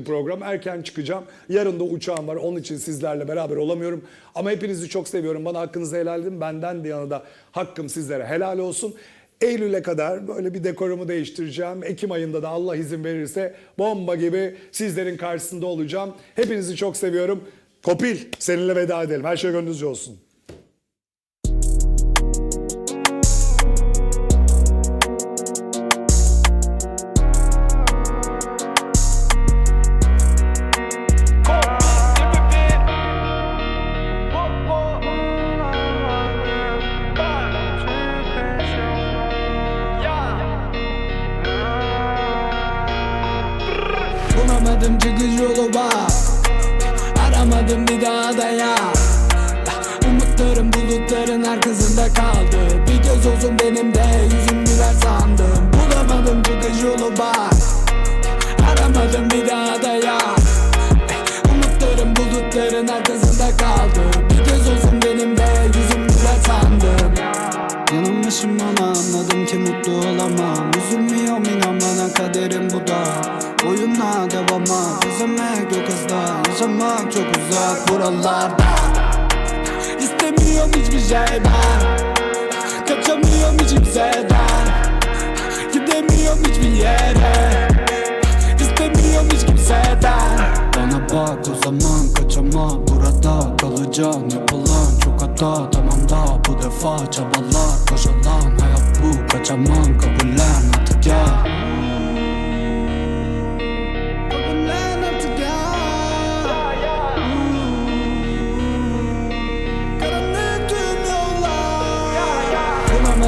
program. Erken çıkacağım. Yarın da uçağım var. Onun için sizlerle beraber olamıyorum. Ama hepinizi çok seviyorum. Bana hakkınızı helal edin. Benden de yana da hakkım sizlere helal olsun. Eylül'e kadar böyle bir dekorumu değiştireceğim. Ekim ayında da Allah izin verirse bomba gibi sizlerin karşısında olacağım. Hepinizi çok seviyorum. Kopil seninle veda edelim. Her şey gönlünüzce olsun. Bulamadım çıkış yolu var Aramadım bir daha da ya Umutlarım bulutların arkasında kaldı. Bir göz olsun benim de yüzüm güler sandım. Bulamadım çıkış yolu var Aramadım bir daha da ya Umutlarım bulutların arkasında kaldı. Bir göz olsun benim de yüzüm güler sandım. Yanılmışım ama anladım ki mutlu olamam. Üzülmüyorum inan bana kaderim bu da Oyunla devama Özlemek yok hızda Yaşamak çok uzak buralarda. İstemiyorum hiçbir şeyden. Kaçamıyorum hiç kimseden Gidemiyorum hiçbir yere. İstemiyorum hiç kimseden. Bana bak o zaman kaçama Burada kalacaksın yapılan çok hata. Tamam da bu defa çabalar. Boş alan hayat bu. Kaçamam kabullen. Artık ya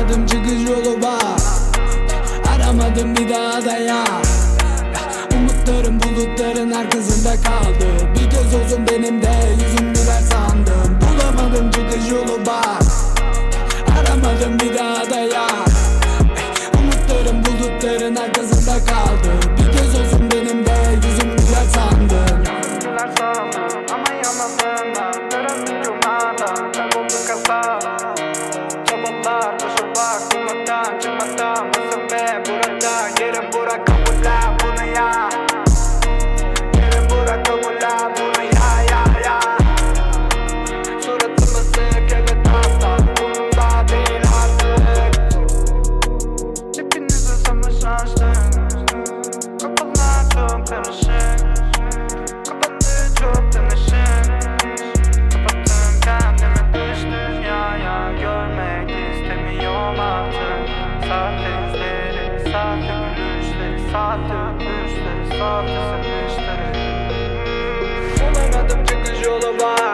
Bulamadım çıkış yolu var Aramadım bir daha da ya Umutlarım bulutların arkasında kaldı. Bir göz olsun benim de Artık müşteri, sahtesi müşteri Bulamadım çıkış yoluma